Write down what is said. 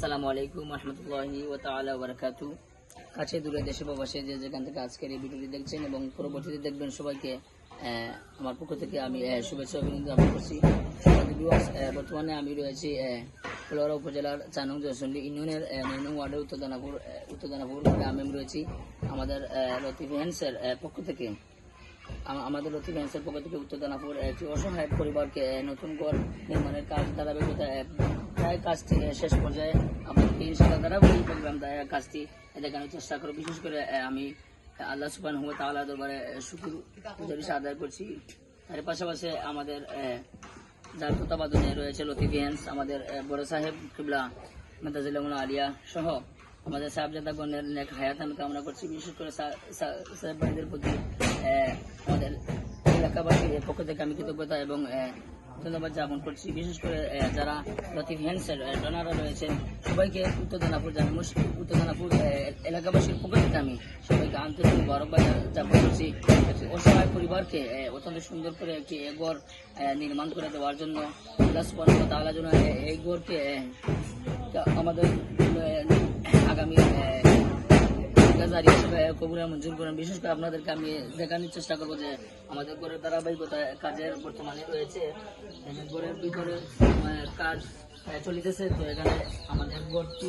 আসসালামু আলাইকুম রহমতুল্লাহি ও তাআলা বারাকাতু। কাছে দূরে দেশে প্রবাসে যে যেখান থেকে আজকের এই ভিডিওটি দেখছেন এবং পরবর্তীতে দেখবেন সবাইকে আমার পক্ষ থেকে আমি শুভেচ্ছা অভিনন্দন জ্ঞাপন করছি। বর্তমানে আমি রয়েছি ফুলওয়ারা উপজেলার চানং জয়সন্ডি ইউনিয়নের আহ, নয় নং ওয়ার্ডের উত্তর দানাপুর উত্তর দানাপুর গ্রামে আমি রয়েছি আমাদের লতিফ হ্যান্সের পক্ষ থেকে। আমাদের লতিফ হ্যান্সের পক্ষ থেকে উত্তর দানাপুর একটি অসহায় পরিবারকে নতুন ঘর নির্মাণের কাজ ধারাবাহিকতা প্রায় কাজটি শেষ পর্যায়ে আপনাদেরকে ইনশাআল্লাহ ধারাবাহিক প্রোগ্রাম দেয় কাজটি দেখানোর চেষ্টা করব বিশেষ করে আমি আল্লাহ সুবান হুয়া তাআলা দরবারে শুকুর গুজারিশ আদায় করছি। তার পাশাপাশি আমাদের যার তত্ত্বাবধানে রয়েছে লতিফ হ্যান্স আমাদের বড় সাহেব কিবলা মেদাজিল্লামুল আলিয়া সহ আমাদের সাহেবজাদাগণের নেক হায়াত আমি কামনা করছি। বিশেষ করে সাহেব ভাইদের প্রতি আমাদের এলাকাবাসীর পক্ষ থেকে আমি কৃতজ্ঞতা এবং ধন্যবাদ জ্ঞাপন করছি। বিশেষ করে যারা লতিফ হ্যান্সের ডোনাররা রয়েছেন সবাইকে উত্তর দানাপুর জানি উত্তর দানাপুর আহ, এলাকাবাসীর পক্ষ থেকে আমি সবাইকে আন্তরিক গৌরববাদ জ্ঞাপন করছি। অসহায় পরিবারকে অত্যন্ত সুন্দর করে একটি এ ঘর নির্মাণ করে দেওয়ার জন্য যেন এ- এই ঘরকে আমাদের আগামী গাজারি হিসেবে কবুরা মঞ্জুর করেন। বিশেষ করে আপনাদেরকে আমি দেখানোর চেষ্টা করব যে আমাদের ঘরের ধারাবাহিকতা কাজের বর্তমানে রয়েছে। ঘরের ভিতরে কাজ চলিতেছে। তো এখানে আমাদের ঘরটি